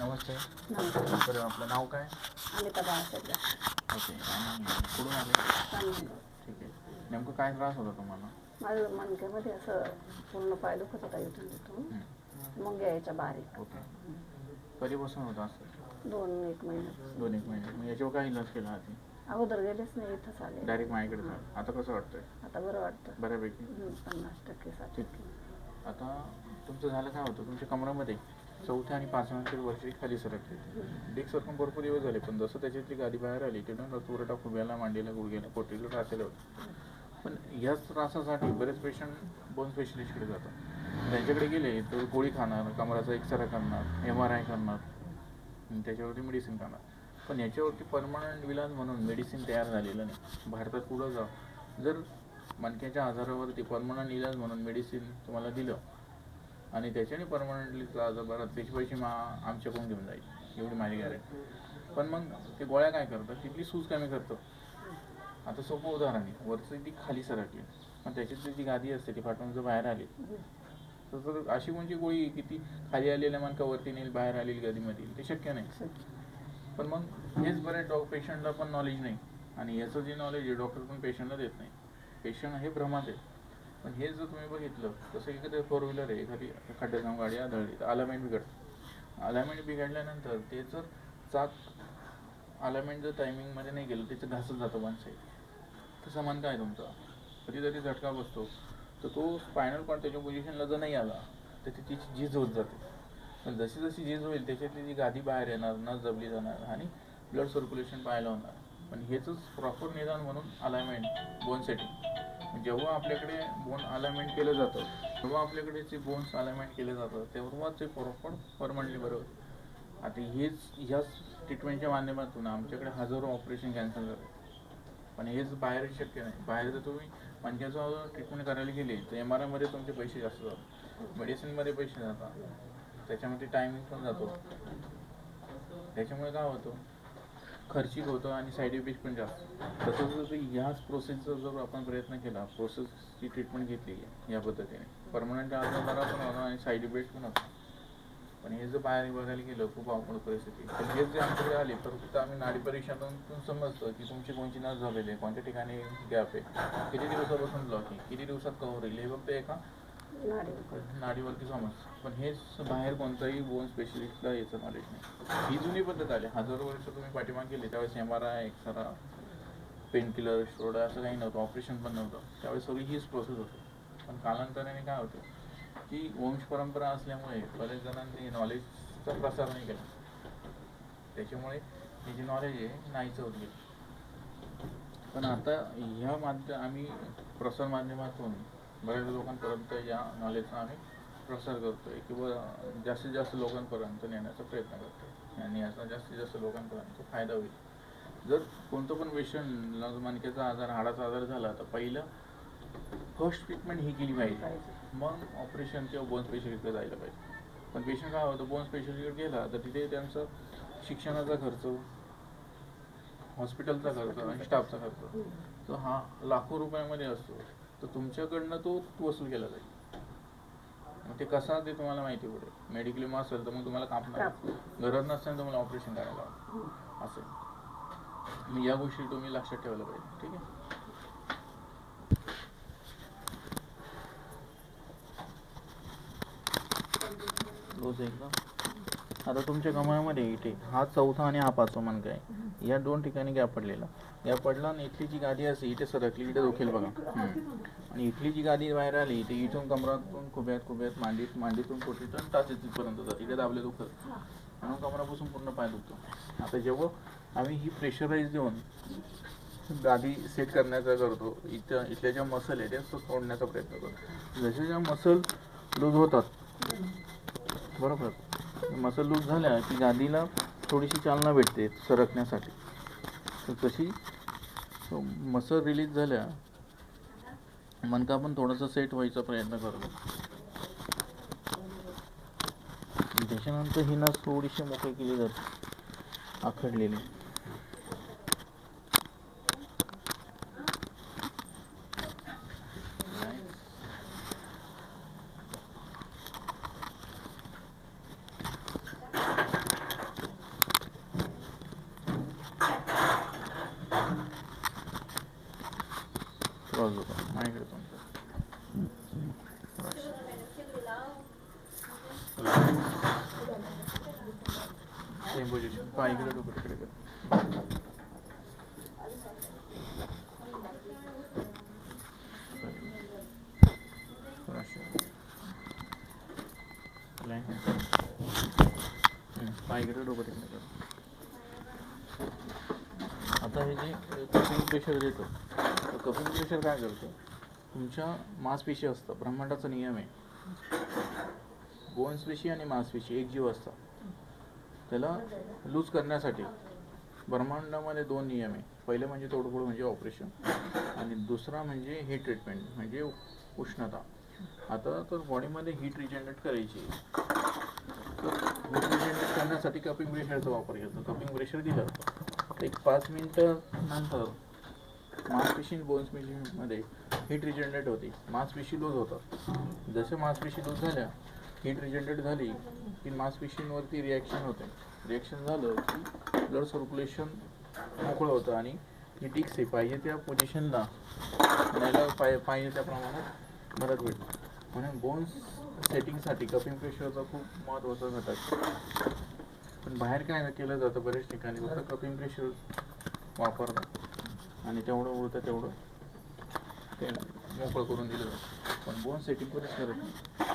नमस्ते. नमस्कार तर आपलं नाव काय? अनिता बाळासाहेब ओके आणि कुठून आले? चांगलं ठीक आहे. नेमकं काय त्रास होता तुम्हाला? माझं मणक्यामध्ये असं पूर्ण पाय दुखत होता इथून तिथून. मग यायच्या बारीक ओके. कधीपासून होतं असं? दोन एक महिने. दोन एक महिने. मग याच्यावर काय इलाज केला आधी? अगोदर गेलेच नाही इथंच आले. डायरेक्ट माझ्याकडे झालं. आता कसं वाटतंय? आता बरं वाटतं. बऱ्यापैकी. पन्नास टक्के साठ ठीक. आता तुमचं झालं काय होतं? तुमच्या कमरामध्ये चौथ्या आणि पाचव्या वर्षी खाली सरकले डिक सरकून भरपूर दिवस झाले पण जसं त्याची ती गाडी बाहेर आली तिथून रक्तपुरवठा खुब्याला मांडीला गुडघ्याला पोटीला त्रासलेलं होतं. पण याच त्रासासाठी बरेच पेशंट बोन स्पेशलिस्टकडे जातात. त्यांच्याकडे गेले तर गोळी खाणार कमराचा एक्सरे करणार एम आर आय करणार त्याच्यावरती मेडिसिन करणार. पण याच्यावरती परमनंट विलाज म्हणून मेडिसिन तयार झालेलं नाही. भारतात पुढं जा जर मणक्याच्या आजारावरती परमनंट इलाज म्हणून मेडिसिन तुम्हाला दिलं आणि त्याच्याने परमनंटली त्रास बरं त्याचे पैसे मा आमच्याकडून घेऊन जाईल. एवढी माझी गॅरंटी पण मग ते गोळ्या काय करतात? तिथली सूज कमी करतं आता सोपं उदाहरण आहे. वरची ती खाली सरकली. पण त्याच्यातली जी गादी असते ती फाटून जर बाहेर आली तर अशी कोणची गोळी की ती खाली आलेल्या मानका वरती नेईल बाहेर आलेली गादीमध्ये येईल ते शक्य नाही. पण मग हेच बरेच डॉ पेशंटला पण नॉलेज नाही. आणि याचं जे नॉलेज आहे डॉक्टर पण पेशंटला देत नाही. पेशंट हे भ्रमात आहे पण हे जर तुम्ही बघितलं तसं एखादं फोर व्हीलर आहे एखादी खड्ड्यात जाऊन गाडी आदळली तर अलाइनमेंट बिघडतं. अलाइनमेंट बिघडल्यानंतर ते जर चाक अलाइनमेंट जर टायमिंगमध्ये नाही गेलं त्याचं घासत जातं वन साईड तसा मान काय तुमचा? कधीतरी झटका बसतो. तर तो स्पायनल कॉर्ड त्याच्या पोझिशनला जर नाही आला तर त्याची झीज होत जाते. पण जशी जशी झीज होईल त्याच्यातली जी गादी बाहेर येणार न जबली जाणार आणि ब्लड सर्क्युलेशन पाहायला होणार. पण हेच प्रॉपर निदान म्हणून अलाइनमेंट बोन सेटिंग जेव्हा आपल्याकडे बोन अलाइनमेंट केलं जातं तेव्हा आपल्याकडे जे बोन्स अलाइनमेंट केले जातं तेव्हा ते प्रॉपर परमनंटली बरोबर आता हेच ह्याच ट्रीटमेंटच्या माध्यमातून आमच्याकडे हजारो ऑपरेशन कॅन्सल झालं. पण हेच बाहेर शक्य नाही. बाहेर जर तुम्ही मणक्याचं ट्रीटमेंट करायला गेले तर एम आर आयमध्ये तुमचे पैसे जास्त जातात. मेडिसिनमध्ये पैसे जातात. त्याच्यामध्ये टायमिंग पण जातो. त्याच्यामुळे काय होतं? खर्चिक होतं आणि साईड इफेक्ट पण जास्त. तसंच जर ह्याच प्रोसेसचा जर आपण प्रयत्न केला प्रोसेसची ट्रीटमेंट घेतली या पद्धतीने. परमनंट आजार बरा पण होणार आणि साईड इफेक्ट पण होता. पण हे जर बाहेर बघायला गेलं खूप अवघड परिस्थिती. तर हे जे आमच्याकडे आले तर फक्त आम्ही नाडी परीक्षातून समजतो की तुमची कोणची नस झालेली आहे कोणत्या ठिकाणी गॅप आहे. किती दिवसापासून ब्लॉक आहे? किती दिवसात कव्हर होईल? हे फक्त एका नाडीवरती समज. पण हेच बाहेर कोणताही बोन स्पेशलिस्टला याचं नॉलेज नाही. ही जुनी पद्धत आली. हजारो वर्ष तुम्ही पाठीमाग गेली त्यावेळेस M R I x-ray pain killer स्टोडा असं काही नव्हतं. ऑपरेशन पण नव्हतं. त्यावेळेस सगळी हीच प्रोसेस होती. पण कालांतराने काय होतं की वंश परंपरा असल्यामुळे बरेच जणांनी नॉलेजचा प्रसार नाही केला. त्याच्यामुळे हे जे नॉलेज आहे नाहीचं होत गेलं. पण आता ह्या माध्यम आम्ही प्रसार माध्यमातून बऱ्याच लोकांपर्यंत या नॉलेजचा आम्ही प्रसार करतोय किंवा जास्तीत जास्त लोकांपर्यंत नेण्याचा प्रयत्न करतोय. आणि याचा जास्तीत जास्त लोकांपर्यंत फायदा होईल. जर कोणतं पण पेशंट मणक्याचा आजार हाडाचा आजार झाला तर पहिलं फर्स्ट ट्रीटमेंट ही केली पाहिजे. मग ऑपरेशन किंवा बोन स्पेशलिस्टकडे जायला पाहिजे. पण पेशंट काय होतं बोन स्पेशलिस्टकडे गेला तर तिथे त्यांचं शिक्षणाचा खर्च हॉस्पिटलचा खर्च आणि स्टाफचा खर्च. तो हा लाखो रुपयामध्ये असतो. तर तुमच्याकडनं तो वसूल केला जाईल. मग ते कसा ते तुम्हाला माहिती पडेल. मेडिकल विमा असेल तर मग तुम्हाला कापणार गरज नसताना तुम्हाला ऑपरेशन करायला हवं असं मग या गोष्टी तुम्ही लक्षात ठेवायला पाहिजे. ठीक आहे? रोज एकदा? आता तुमच्या कमळामध्ये इथे. हा चौथा आणि हा पाचवा मानक आहे. या दोन ठिकाणी गॅप पडलेला. गॅप पडला आणि इथली जी गादी असते इथे सरकली. इथे दुखेल बघा. आणि इथली जी गादी बाहेर आली ती इथून कमरातून खुब्यात खुब्यात मांडीत मांडीतून पोटीतून तास तिथपर्यंत जाते. इथे दाबले दुखत. म्हणून कमरापासून पूर्ण पाय दुखतो. आता जेव्हा आम्ही ही प्रेशराईज देऊन गादी सेट करण्याचा करतो इथं इथल्या ज्या मसल आहे त्या सोडण्याचा प्रयत्न करतो. जसे ज्या मसल लूज होतात बरोबर? मसल लूज झाल्या की गादीला थोडीशी चालना भेटते सरकण्यासाठी. तर तशी मसल रिलीज झाल्या मनका पण थोडासा सेट व्हायचा प्रयत्न करतो. त्याच्यानंतर ही नस थोडीशी मोकळी केली जाते आखडलेली. দোকান মাইকের দোকান সেম বুঝেছি পাইগুলো টুকরো করে দেবো पायगेट डोकं तिकडे आता हे जे तुम्ही प्रेशर देतो कपिंग प्रेशर काय करतं? तुमच्या मांसपेशी असतं. ब्रह्मांडाचा नियम आहे. बोन्सपेशी आणि मांसपेशी एक जीव असतात. त्याला लूज करण्यासाठी ब्रह्मांडामध्ये दोन नियम आहे. पहिले म्हणजे तोडफोड म्हणजे ऑपरेशन आणि दुसरा म्हणजे ही ट्रीटमेंट म्हणजे उष्णता. आता तर बॉडीमध्ये हीट रिजनरेट करायची आहे. तर हीट रिजनरेट करण्यासाठी कपिंग प्रेशरचा वापर घेतो. कपिंग प्रेशर दिलं एक पाच मिनटं नंतर मांसपेशी बोन्सपेशीमध्ये हीट रिजनरेट होते. मांसपेशी लूज होतात जसं मांसपेशी लूज झाल्या हीट रिजनरेट झाली की मांसपेशींवरती रिॲक्शन होते. रिॲक्शन झालं की ब्लड सर्क्युलेशन मोकळं होतं आणि ही टिक्स पाहिजे त्या पोझिशनला न्यायला पाय पाहिजे त्या प्रमाणात मदत भेटते. म्हणून बोन्स सेटिंगसाठी कपिंग प्रेशरचा खूप महत्त्वाचा घटक. पण बाहेर काय केलं जातं बऱ्याच ठिकाणी फक्त कपिंग प्रेशर वापरतात. आणि तेवढं उरतं तेवढं ते मोकळं करून दिलं. जातं पण बोन सेटिंग कधीच करत नाही.